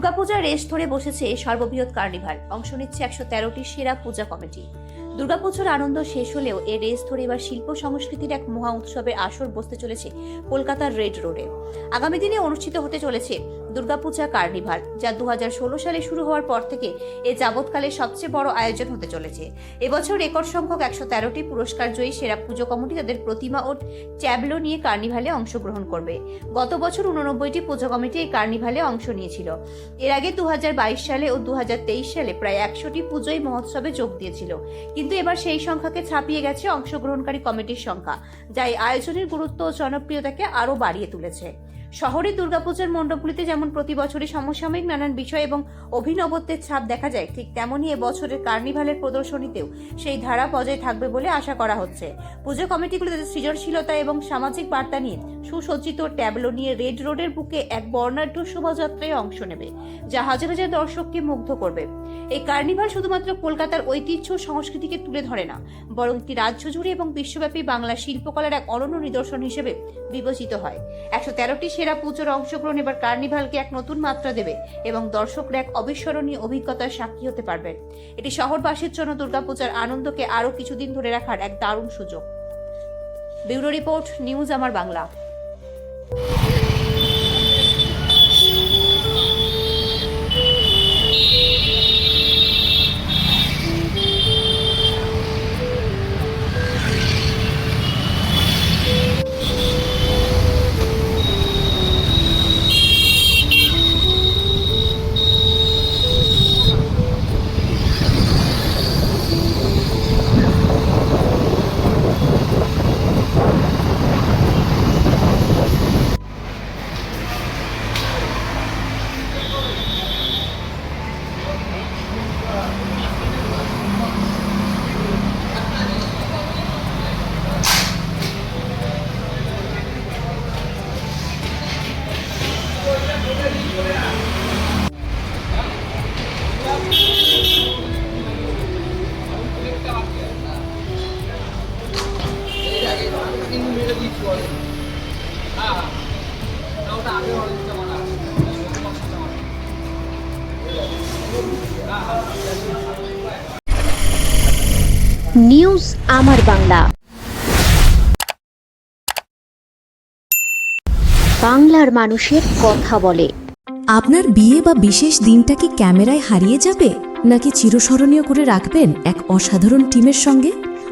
দুর্গাপূজার রেশ ধরে বসেছে সর্ববৃহৎ কার্নিভাল। অংশ নিচ্ছে একশো তেরোটি সেরা পূজা কমিটি। দুর্গাপুজোর আনন্দ শেষ হলেও এ রেস ধরে এবার শিল্প সংস্কৃতির এক মহা উৎসবের আসর বসতে চলেছে কলকাতার রেড রোডে। আগামী দিনে অনুষ্ঠিত হতে চলেছে দুর্গাপূজা কার্নিভাল, যা দুহাজার ষোলো সালে শুরু হওয়ার পর থেকে এ যাবৎকালে সবচেয়ে বড় আয়োজন হতে চলেছে। এবছর রেকর্ড সংখ্যক একশো তেরোটি পুরস্কার জয়ী সেরা পুজো কমিটি তাদের প্রতিমা ও ট্যাবলো নিয়ে কার্নিভালে অংশগ্রহণ করবে। গত বছর উননব্বইটি পুজো কমিটি এই কার্নিভালে অংশ নিয়েছিল। এর আগে দু হাজার বাইশ সালে ও দু হাজার তেইশ সালে প্রায় একশোটি পুজোই মহোৎসবে যোগ দিয়েছিল। কিন্তু এবার সেই সংখ্যাকে ছাপিয়ে গেছে অংশগ্রহণকারী কমিটির সংখ্যা, যা এই আয়োজনের গুরুত্ব ও জনপ্রিয়তাকে আরও বাড়িয়ে তুলেছে। শহরের দুর্গাপূজার মণ্ডপগুলিতে যেমন প্রতি বছরই সমসাময়িক নানান বিষয় এবং অভিনবত্বের ছাপ দেখা যায়, ঠিক তেমনই এবছরের কার্নিভালের প্রদর্শনীতেও সেই ধারা বজায় থাকবে বলে আশা করা হচ্ছে। পুজো কমিটিগুলি তাদের সৃজনশীলতা এবং সামাজিক বার্তা নিয়ে সুসজ্জিত ট্যাবলো নিয়ে রেড রোডের বুকে এক বর্ণাঢ্য শোভাযাত্রায় অংশ নেবে, যা হাজার হাজার দর্শককে মুগ্ধ করবে। এই কার্নিভাল শুধুমাত্র কলকাতার ঐতিহ্য সংস্কৃতিকে তুলে ধরে না, বরং একটি রাজ্য জুড়ে এবং বিশ্বব্যাপী বাংলা শিল্পকলার এক অনন্য নিদর্শন হিসেবে বিবেচিত হয়। একশো তেরোটি সেরা পুজোর অংশগ্রহণ এবার কার্নিভালকে এক নতুন মাত্রা দেবে এবং দর্শকরা এক অবিস্মরণীয় অভিজ্ঞতার সাক্ষী হতে পারবেন। এটি শহরবাসীর জন্য দুর্গাপূজার আনন্দকে আরও কিছুদিন ধরে রাখার এক দারুণ সুযোগ। ব্যুরো রিপোর্ট, নিউজ আমার বাংলা। নিউজ আমার বাংলা। বাংলার মানুষের কথা বলে। আপনার বিয়ে বা বিশেষ দিনটা কি ক্যামেরায় হারিয়ে যাবে নাকি চিরস্মরণীয় করে রাখবেন এক অসাধারণ টিমের সঙ্গে?